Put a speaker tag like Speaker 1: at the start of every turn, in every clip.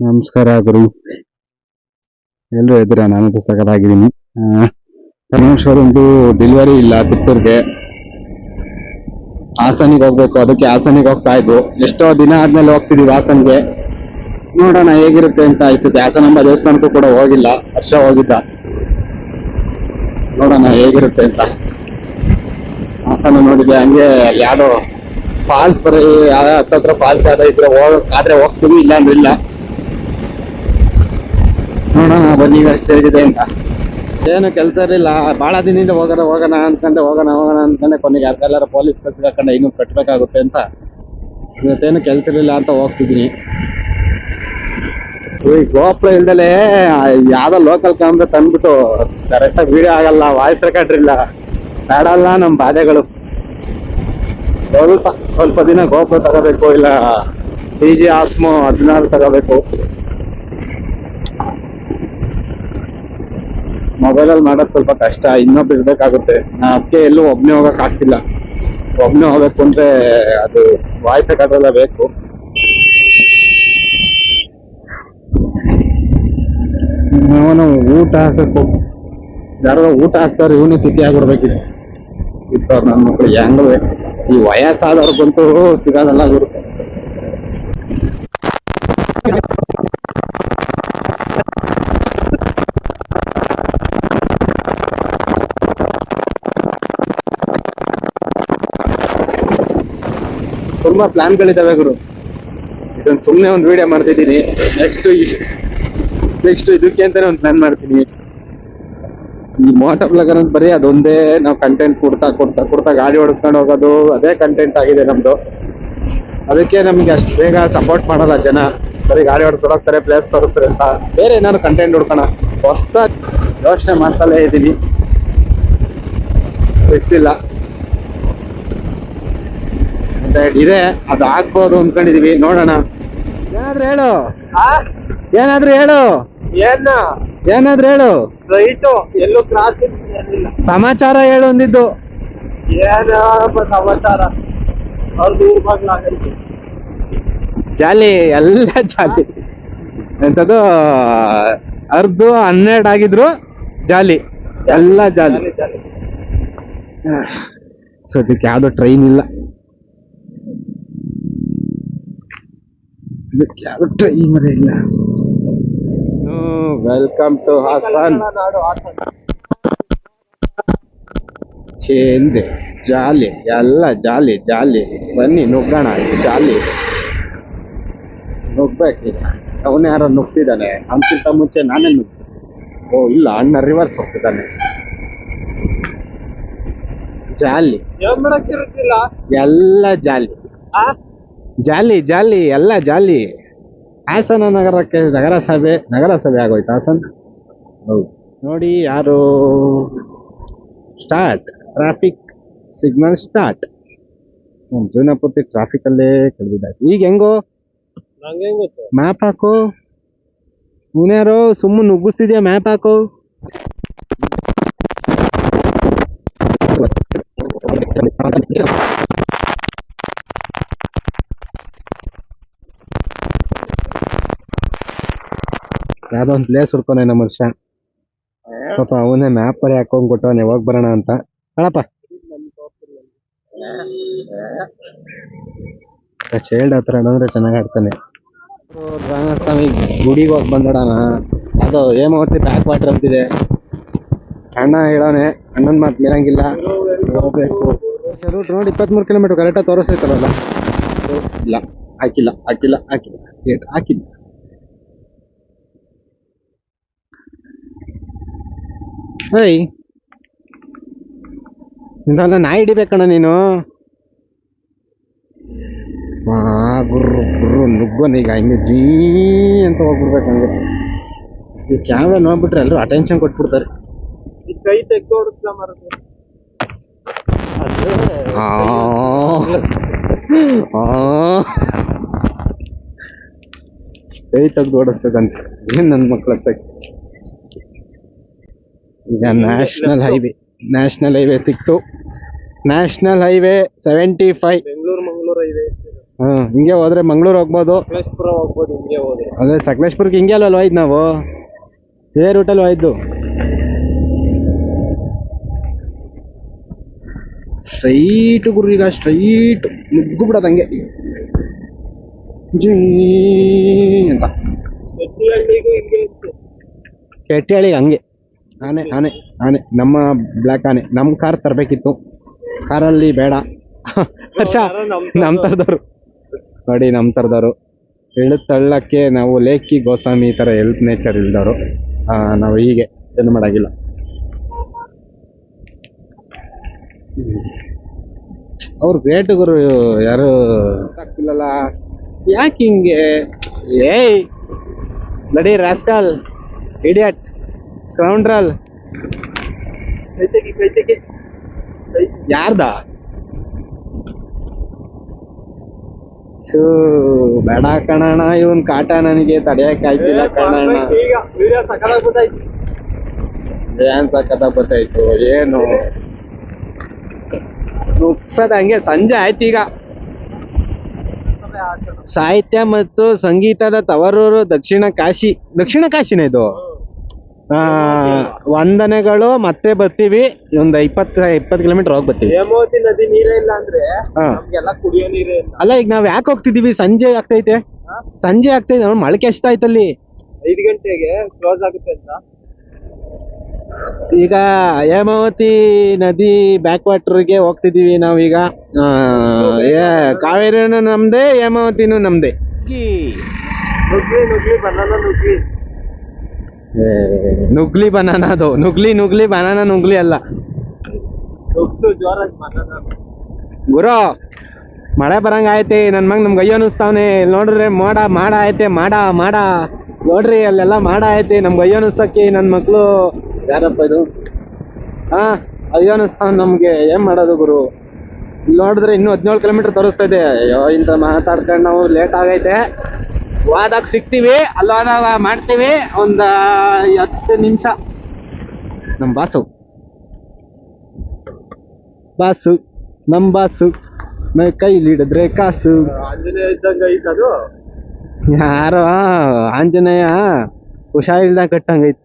Speaker 1: ನಮಸ್ಕಾರ ಗುರು. ಎಲ್ಲರೂ ಇದ್ದೀರಾ ನಾನು ಸಕಲಾಗಿದ್ದೀನಿ. ಶೋರೂಮ್ದು ಡೆಲಿವರಿ ಇಲ್ಲ ಪುತ್ತೂರ್ಗೆ. ಹಾಸನಿಗೆ ಹೋಗ್ಬೇಕು. ಅದಕ್ಕೆ ಹಾಸನಿಗೆ ಹೋಗ್ತಾ ಇದ್ವು. ಎಷ್ಟೋ ದಿನ ಆದ್ಮೇಲೆ ಹೋಗ್ತಿದೀವಿ ಹಾಸನ್ಗೆ. ನೋಡೋಣ ಹೇಗಿರುತ್ತೆ ಅಂತ ಅನ್ಸುತ್ತೆ. ಹಾಸನಂಬ ದೇವಸ್ಥಾನಕ್ಕೂ ಕೂಡ ಹೋಗಿಲ್ಲ. ವರ್ಷ ಹೋಗಿದ್ದ. ನೋಡೋಣ ಹೇಗಿರುತ್ತೆ ಅಂತ. ಹಾಸನ ನೋಡಿದೆ ಹಂಗೆ ಯಾರೋ ಫಾಲ್ಸ್ ಬರೀ ಯಾವ ಹತ್ತತ್ರ ಫಾಲ್ಸ್ ಯಾವ್ದೋ ಇದ್ರೆ ಹೋಗಕ್ ಆದ್ರೆ ಹೋಗ್ತೀವಿ ಇಲ್ಲ ಅಂದ್ರೆ ಇಲ್ಲ. ನೋಡೋಣ ಬನ್ನಿ ಸೇರಿದೆ ಅಂತ. ಏನು ಕೆಲಸ ಇರಲಿಲ್ಲ. ಭಾಳ ದಿನದಿಂದ ಹೋಗೋಣ ಹೋಗೋಣ ಅನ್ಕೊಂಡೆ ಹೋಗೋಣ ಹೋಗೋಣ ಅನ್ಕೊಂಡೆ. ಕೊನೆಗೆ ಯಾರಿಗೆಲ್ಲರ ಪೊಲೀಸ್ ಕಟ್ಟಿಗೆ ಹಾಕೊಂಡು ಇನ್ನೂ ಕಟ್ಟಬೇಕಾಗುತ್ತೆ ಅಂತ. ಇವತ್ತೇನು ಕೆಲಸ ಇರಲಿಲ್ಲ ಅಂತ ಹೋಗ್ತಿದ್ದೀನಿ. ಈ ಗೋಪ್ಲ ಇಲ್ದಲೆ ಯಾವ್ದೋ ಲೋಕಲ್ ಕ್ಯಾಮ್ರಾ ತಂದ್ಬಿಟ್ಟು ಕರೆಕ್ಟಾಗಿ ವೀಡಿಯೋ ಆಗಲ್ಲ ವಾಯ್ಸ್ ರೆಕಾರ್ಡ್ ಇಲ್ಲ. ಬೇಡಲ್ಲ ನಮ್ಮ ಬಾಧೆಗಳು. ಸ್ವಲ್ಪ ಸ್ವಲ್ಪ ದಿನ ಗೋಪ್ಲ ತಗೋಬೇಕು ಇಲ್ಲ ಪಿ ಜಿ ಆಸ್ಮೋ ಹದಿನಾರು ತಗೋಬೇಕು. ಮೊಬೈಲಲ್ಲಿ ಮಾಡೋದು ಸ್ವಲ್ಪ ಕಷ್ಟ ಇನ್ನೊಬ್ರು ಇರ್ಬೇಕಾಗುತ್ತೆ. ನಾ ಅದಕ್ಕೆ ಎಲ್ಲೂ ಒಬ್ನೇ ಹೋಗಕ್ ಆಗ್ತಿಲ್ಲ. ಒಬ್ನೇ ಹೋಗ್ಬೇಕು ಅಂದ್ರೆ ಅದು ವಾಯ್ಸ್ ರೆಕಾರ್ಡ್ರೆಲ್ಲ ಬೇಕು. ಅವನು ಊಟ ಹಾಕಬೇಕು ಯಾರೋ ಊಟ ಹಾಕ್ತಾರೆ ಇವನೇ ಸ್ಥಿತಿ ಆಗ್ಬಿಡ್ಬೇಕಿದೆ. ಇತ್ತವ್ರು ನನ್ನ ಮಕ್ಳು ಹೆಂಗ್ ಬೇಕು ಈ ವಯಸ್ಸಾದವ್ರಿಗಂತೂ ಸಿಗೋದಲ್ಲ ಗುರು ತುಂಬಾ ಪ್ಲಾನ್ಗಳಿದಾವೆ ಗುರು. ಇದೊಂದು ಸುಮ್ಮನೆ ಒಂದು ವಿಡಿಯೋ ಮಾಡ್ತಿದ್ದೀನಿ. ನೆಕ್ಸ್ಟ್ ನೆಕ್ಸ್ಟ್ ಇದಕ್ಕೆ ಅಂತಾನೆ ಒಂದು ಪ್ಲಾನ್ ಮಾಡ್ತೀನಿ. ಈ ಮೋಟರ್ ಬ್ಲಾಗರ್ ಅಂತ ಬರೀ ಅದೊಂದೇ ನಾವು ಕಂಟೆಂಟ್ ಕೊಡ್ತಾ ಕೊಡ್ತಾ ಕೊಡ್ತಾ ಗಾಡಿ ಓಡಿಸ್ಕೊಂಡು ಹೋಗೋದು, ಅದೇ ಕಂಟೆಂಟ್ ಆಗಿದೆ ನಮ್ದು. ಅದಕ್ಕೆ ನಮಗೆ ಅಷ್ಟು ಬೇಗ ಸಪೋರ್ಟ್ ಮಾಡಲ್ಲ ಜನ. ಬರೀ ಗಾಡಿ ಹೊಡ್ಕೊಂಡು ಹೋಗ್ತಾರೆ ಪ್ಲೇಸ್ ತೋರಿಸ್ತಾರೆ ಅಂತ. ಬೇರೆ ಏನಾದ್ರು ಕಂಟೆಂಟ್ ಹುಡ್ಕೋಣ. ಹೊಸ್ದಾಗಿ ಯೋಚನೆ ಮಾಡ್ತಲೇ ಇದ್ದೀನಿ ಸಿಕ್ತಿಲ್ಲ ಇದೆ. ಅದು ಆಗ್ಬೋದು ಅನ್ಕೊಂಡಿದೀವಿ. ನೋಡೋಣ. ಏನಾದ್ರೂ ಹೇಳು. ಏನಾದ್ರೂ ಹೇಳು.
Speaker 2: ಏನ?
Speaker 1: ಏನಾದ್ರೂ ಹೇಳು.
Speaker 2: ರೈಟು. ಎಲ್ಲೂ ಕ್ರಾಸ್
Speaker 1: ಸಮಾಚಾರ ಹೇಳು ಅಂದಿದ್ದು.
Speaker 2: ಸಮಾಚಾರ? ಅವ್ರದ್ದು ಊರ್ ಬಾಗ್ಲಾಗೈತೆ
Speaker 1: ಜಾಲಿ ಎಲ್ಲ ಜಾಲಿ. ಎಂತದ್ದು ಅರ್ಧ ಹನ್ನೆರಡು ಆಗಿದ್ರು ಜಾಲಿ. ಎಲ್ಲ ಜಾಲಿ. ಸದ್ಯಕ್ಕೆ ಯಾವ್ದೋ ಟ್ರೈನ್ ಇಲ್ಲ. ಇದಕ್ಕೆ ಯಾವ್ದು ಟ್ರೈನ್ ಇಲ್ಲ. ವೆಲ್ಕಮ್ ಟು ಹಾಸನ್ ಚೇಂದೆ ಜಾಲಿ ಎಲ್ಲ ಜಾಲಿ ಜಾಲಿ. ಬನ್ನಿ ನುಗ್ಗೋಣ ಜಾಲಿ. ನುಗ್ಬೇಕೀಗ ಅವನು ಯಾರೋ ನುಗ್ತಿದ್ದಾನೆ ಅಂತಿಂತ ಮುಂಚೆ ನಾನೇ ನುಗ್ ಓ ಇಲ್ಲ ಅಣ್ಣ ರಿವರ್ಸ್ ಹೋಗ್ತಿದ್ದಾನೆ. ಜಾಲಿ. ಎಲ್ಲ ಜಾಲಿ.
Speaker 2: ಆ?
Speaker 1: ಜಾಲಿ ಜಾಲಿ ಎಲ್ಲ ಜಾಲಿ. ಹಾಸನ ನಗರಕ್ಕೆ ನಗರಸಭೆ ನಗರಸಭೆ ಆಗೋಯ್ತು ಹಾಸನ? ಹೌದು. ನೋಡಿ ಯಾರು ಸ್ಟಾರ್ಟ್ ಟ್ರಾಫಿಕ್ ಸಿಗ್ನಲ್ ಸ್ಟಾರ್ಟ್ ಜೀವನ ಪೂರ್ತಿ ಟ್ರಾಫಿಕಲ್ಲೇ ಕಳೆದಿದ್ದಾರೆ. ಈಗ ಹೆಂಗೋ? ಮ್ಯಾಪ್ ಹಾಕು. ಮುನ್ಯಾರು ಸುಮ್ಮನೆ ನುಗ್ಗಿಸ್ತಿದ್ಯಾ ಮ್ಯಾಪ್ ಹಾಕು? ಯಾವ್ದೋ ಒಂದು ಪ್ಲೇಸ್ ಹುಡ್ಕೊನೆ ನಮ್ಮ ಮನುಷ್ಯ ಪಾಪ ಅವನೇ ಮ್ಯಾಪ್ ಬರೀ ಹಾಕೊಂಡ್ ಕೊಟ್ಟವನೆ ಯಾವಾಗ ಬರೋಣ ಅಂತ. ಹೇಳಪ್ಪ. ಚೈಲ್ಡ್ ಹತ್ರ ಅಂದ್ರೆ ಚೆನ್ನಾಗ್ ಆಡ್ತಾನೆ. ಸ್ವಾಮಿ ಗುಡಿಗೆ ಹೋಗಿ ಬಂದೋಡಣ. ಅದು ಹೇಮಾವತಿ ಬ್ಯಾಕ್ ವಾಟರ್ ಅಂತಿದೆ. ಅಣ್ಣ ಹೇಳೋನೆ ಅಣ್ಣನ ಮಾತು ಮೀರಂಗಿಲ್ಲ. ಹೋಗ್ಬೇಕು. ರೂಟ್ ನೋಡಿ ಇಪ್ಪತ್ಮೂರು ಕಿಲೋಮೀಟರ್ ಕರೆಕ್ಟಾಗಿ ತೋರಿಸ್ತೈತಲ್ಲ ಇಲ್ಲ ಹಾಕಿಲ್ಲ ಹಾಕಿಲ್ಲ ಹಾಕಿಲ್ಲ. ಹಾಕಿಲ್ಲ. ಹೇಯ್ ಇದೆಲ್ಲ ನಾಯಿ ಹಿಡಿಬೇಕಣ್ಣ ನೀನು. ಗುರು ಗುರ್ರು ನುಗ್ಗೋನ್ ಈಗ ಹಿಂಗೆ ಜೀ ಅಂತ ಹೋಗ್ಬಿಡ್ಬೇಕು ಹಂಗೆ ಈ ಕ್ಯಾಮ್ರಾ ನೋಡ್ಬಿಟ್ರೆ ಎಲ್ಲರೂ ಅಟೆನ್ಷನ್ ಕೊಟ್ಬಿಡ್ತಾರೆ.
Speaker 2: ಕೈ ಮರದು.
Speaker 1: ಕೈ ತೆಗ್ದು ಓಡಿಸ್ಬೇಕಂತ. ಏನ್ ನನ್ನ ಮಕ್ಳ ಈಗ ನ್ಯಾಷನಲ್ ಹೈವೇ ನ್ಯಾಷನಲ್ ಹೈವೇ ಸಿಕ್ತು. National highway seventy five
Speaker 2: Bengaluru Mangaluru ಇದೆ.
Speaker 1: ಹಾಂ ಹಿಂಗೆ ಹೋದ್ರೆ ಮಂಗ್ಳೂರ್ ಹೋಗ್ಬೋದು.
Speaker 2: ಸಕಲೇಶ್ಪುರ ಹೋಗ್ಬೋದು ಹಿಂಗೆ ಹೋದ್ರೆ.
Speaker 1: ಅದೇ ಸಕಲೇಶ್ಪುರಕ್ಕೆ ಹಿಂಗೆ ಅಲ್ವಲ್ಲ ಹೋಯ್ತು ನಾವು? ಇದೇ ರೂಟಲ್ಲಿ ಹೋಯ್ತು ಸ್ಟ್ರೈಟ್ ಗುರು ಈಗ ಸ್ಟ್ರೈಟ್ ಮುಗ್ಗು ಬಿಡೋದಂಗೆ ಜೀ ಅಂತ.
Speaker 2: ಕೆಟ್ಟಿ
Speaker 1: ಕೆಟ್ಟಹಳ್ಳಿ ಹಂಗೆ. ಆನೆ ಆನೆ ಆನೆ ನಮ್ಮ ಬ್ಲ್ಯಾಕ್ ಆನೆ ನಮ್ಮ ಕಾರ್ ತರಬೇಕಿತ್ತು. ಕಾರಲ್ಲಿ ಬೇಡ. ಹರ್ಷ ನಮ್ಮ ಥರದವರು ನೋಡಿ ನಮ್ಮ ಥರದವರು ಇಳಿದು ತಳ್ಳಕ್ಕೆ ನಾವು ಲೇಕಿ ಗೋಸ್ವಾಮಿ ಈ ಥರ ಹೆಲ್ತ್ ನೇಚರ್ ಇಲ್ದವರು. ನಾವು ಹೀಗೆ ಏನು ಮಾಡಾಗಿಲ್ಲ. ಅವ್ರು ಗ್ರೇಟ್ ಗುರು ಯಾರು? ಆಗ್ತಿಲ್ಲಲ್ಲ ಯಾಕೆ ಹಿಂಗೆ? ಏಯ್ ನಡಿ ರಾಸ್ಕಲ್ ಇಡಿಯಟ್ ಸ್ಕೌಂಡ್ರಲ್ ಯಾರ್ದ? ಶೂ ಬೇಡ ಕಣಣ ಇವನ್ ಕಾಟ ನನಗೆ ತಡೆಯಕ್ ಆಯ್ತಿಲ್ಲ
Speaker 2: ಕಣಣ
Speaker 1: ಏನ್ ಸಖತ ಗೊತ್ತಾಯ್ತು ಏನು ನುಗ್ಸದ್ ಹಂಗೆ ಸಂಜೆ ಆಯ್ತು ಈಗ. ಸಾಹಿತ್ಯ ಮತ್ತು ಸಂಗೀತದ ತವರೂರು ದಕ್ಷಿಣ ಕಾಶಿ ದಕ್ಷಿಣ ಕಾಶಿನ ಇದು? ವಂದನೆಗಳು ಮತ್ತೆ ಬರ್ತೀವಿ. ಒಂದು ಇಪ್ಪತ್ತ ಇಪ್ಪತ್ತು ಕಿಲೋಮೀಟರ್ ಹೋಗಿ ಬರ್ತೀವಿ.
Speaker 2: ಹೇಮಾವತಿ ನದಿ ನೀರೇ ಇಲ್ಲ ಅಂದ್ರೆ
Speaker 1: ಹಾ.
Speaker 2: ನಮ್ಗೆಲ್ಲ ಕುಡಿಯೋ ನೀರೇ ಇಲ್ಲ.
Speaker 1: ಅಲ್ಲ ಈಗ ನಾವ್ ಯಾಕೆ ಹೋಗ್ತಿದೀವಿ? ಸಂಜೆ ಆಗ್ತೈತೆ. ಸಂಜೆ ಆಗ್ತೈತೆ. ಮಳಕೆ ಮೊಳಕೆ ಎಷ್ಟಾಯ್ತಲ್ಲಿ
Speaker 2: ಐದು ಗಂಟೆಗೆ ಕ್ಲೋಸ್ ಆಗುತ್ತೆ ಅಂತ.
Speaker 1: ಈಗ ಹೇಮಾವತಿ ನದಿ ಬ್ಯಾಕ್ ವಾಟರ್ಗೆ ಹೋಗ್ತಿದೀವಿ ನಾವೀಗ ಆ, ಏ ಕಾವೇರಿನೂ ನಮ್ದೇ ಹೇಮಾವತಿನೂ ನಮ್ದೇ.
Speaker 2: ನುಗ್ಲಿ ನುಗ್ಲಿ ಬನಾನ ನುಗ್ಲಿ
Speaker 1: ನುಗ್ಲಿ ಬನಾನ ಅದು. ನುಗ್ಲಿ ನುಗ್ಲಿ ಬನಾನ ನುಗ್ಲಿ ಅಲ್ಲ. ಗುರು ಮಳೆ ಬರಂಗ ಐತಿ ನನ್ ಮಗ ನಮ್ಗೆ ಅಯ್ಯೋ ಅನಿಸ್ತಾವನೆ. ಇಲ್ಲಿ ಮಾಡ ಮೋಡ ಮಾಡ ಐತೆ ಮಾಡ ಮಾಡ. ನೋಡ್ರಿ ಅಲ್ಲೆಲ್ಲ ಮಾಡ ಐತಿ ನಮ್ಗೆ ಅಯ್ಯೋ ಅನಿಸ್ತಕ್ಕಿ ನನ್ ಮಕ್ಳು. ಯಾರಪ್ಪ ಇದು? ಹಾ ಅಯ್ಯೋ ಅನಿಸ್ತಾವ್ ನಮ್ಗೆ. ಏನ್ ಮಾಡೋದು ಗುರು? ಇಲ್ಲಿ ನೋಡಿದ್ರೆ ಇನ್ನು ಹದಿನೇಳು ಕಿಲೋಮೀಟರ್ ತೋರಿಸ್ತಾ ಇದೆ. ಅಯ್ಯೋ ಇಂತ ಮಾತಾಡ್ಕೊಂಡು ನಾವು ಲೇಟ್ ಆಗೈತೆ. ಹೋದಾಗ ಸಿಗ್ತೀವಿ ಅಲ್ಲವಾದ ಹೋದಾಗ ಮಾಡ್ತೀವಿ ಒಂದು ಹತ್ತು ನಿಮಿಷ. ನಮ್ ಬಾಸು. ಬಾಸು ನಮ್ ಬಾಸು ಕೈಲಿ ಕೈಲಿಡಿದ್ರೆ ಕಾಸು.
Speaker 2: ಆಂಜನೇಯ ಇದ್ದಂಗ ಐತ್ ಅದು?
Speaker 1: ಯಾರೋ ಆಂಜನೇಯ ಹುಷಾರಿಲ್ದಂಗ ಕಟ್ಟಂಗೈತಿ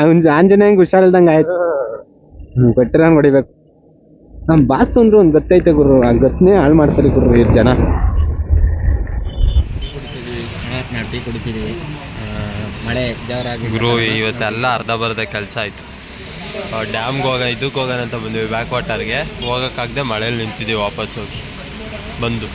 Speaker 1: ಅವ್ನ್ ಆಂಜನೇಯಂಗ್ ಹುಷಾರಿಲ್ದಂಗ ಆಯ್ತು. ಹ್ಮ್ ಕೊಟ್ಟಿರ ಹೊಡಿಬೇಕು. ನಮ್ ಬಾಸು ಅಂದ್ರು ಒಂದ್ ಗೊತ್ತೈತೆ ಗುರು ಆ ಗೊತ್ತನೇ ಹಾಳು ಮಾಡ್ತಾರೆ ಗುರು ಈ ಜನ.
Speaker 3: ನಾವು ಟೀ ಕುಡಿತಿದ್ದೀವಿ. ಮಳೆ ಜೋರಾಗಿ
Speaker 4: ಗುರು ಇವತ್ತೆಲ್ಲ ಅರ್ಧ ಬರ್ಧ ಕೆಲಸ ಆಯಿತು. ಡ್ಯಾಮ್ಗೆ ಹೋಗ ಇದಕ್ಕೆ ಹೋಗೋಣ ಅಂತ ಬಂದ್ವಿ ಬ್ಯಾಕ್ ವಾಟರ್ಗೆ ಹೋಗೋಕ್ಕಾಗದೆ ಮಳೇಲಿ ನಿಂತಿದ್ದೀವಿ ವಾಪಸ್ ಹೋಗಿ ಬಂದು.